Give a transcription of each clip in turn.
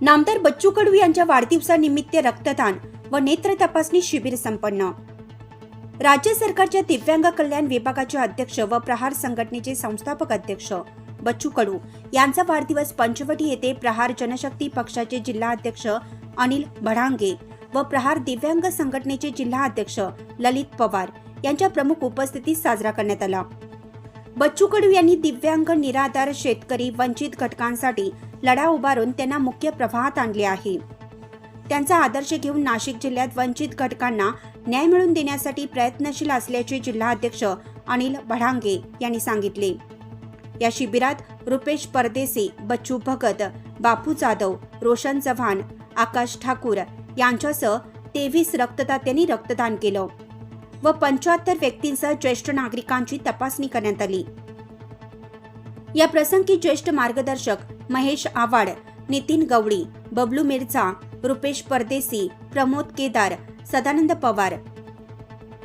नामदार बच्चू कडू यांच्या वाढदिवसानिमित्त रक्तदान व नेत्र तपासणी शिबिर संपन्न. राज्य सरकारच्या दिव्यांग कल्याण विभागाचे अध्यक्ष व प्रहार संघटनेचे संस्थापक अध्यक्ष बच्चू कडू यांचा वाढदिवस पंचवटी येथे प्रहार जनशक्ती पक्षाचे जिल्हा अध्यक्ष अनिल भडांगे व प्रहार दिव्यांग संघटनेचे जिल्हा अध्यक्ष ललित पवार यांच्या प्रमुख उपस्थितीत साजरा करण्यात आला. बच्चू कडू यांनी दिव्यांग निराधार शेतकरी वंचित घटकांसाठी लढा उभारून त्यांना मुख्य प्रवाहात आणले आहे. त्यांचा आदर्श घेऊन नाशिक जिल्ह्यात वंचित घटकांना न्याय मिळवून देण्यासाठी प्रयत्नशील असल्याचे जिल्हाध्यक्ष अनिल भडांगे यांनी सांगितले. या शिबिरात रुपेश परदेसी बच्चू भगत बापू जाधव रोशन चव्हाण आकाश ठाकूर यांच्यासह तेवीस रक्तदात्यांनी रक्तदान केलं. व पंच्याहत्तर व्यक्तींसह ज्येष्ठ नागरिकांची तपासणी करण्यात आली. या प्रसंगी ज्येष्ठ मार्गदर्शक महेश आवाड नितीन गवळी बबलू मिर्झा रुपेश परदेसी प्रमोद केदार सदानंद पवार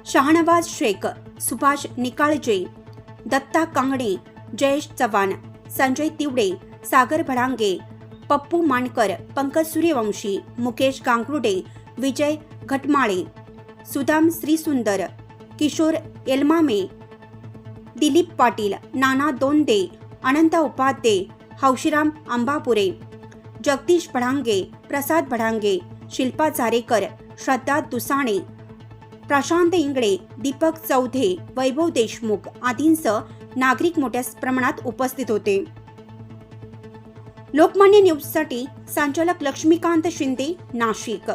शहानवाज शेख सुभाष निकाळजे दत्ता कांगणे जयेश चव्हाण संजय तिवडे सागर भडांगे पप्पू मानकर पंकज सूर्यवंशी मुकेश गांगरुडे विजय घटमाळे सुदाम श्रीसुंदर किशोर एलमामे दिलीप पाटील नाना दोंदे अनंत उपाध्ये हौशीराम आंबापुरे जगदीश भडांगे प्रसाद भडांगे शिल्पा झारेकर श्रद्धा दुसाणे प्रशांत इंगळे दीपक चौधे वैभव देशमुख आदींसह नागरिक मोठ्या प्रमाणात उपस्थित होते. लोकमान्य न्यूजसाठी संचालक लक्ष्मीकांत शिंदे नाशिक.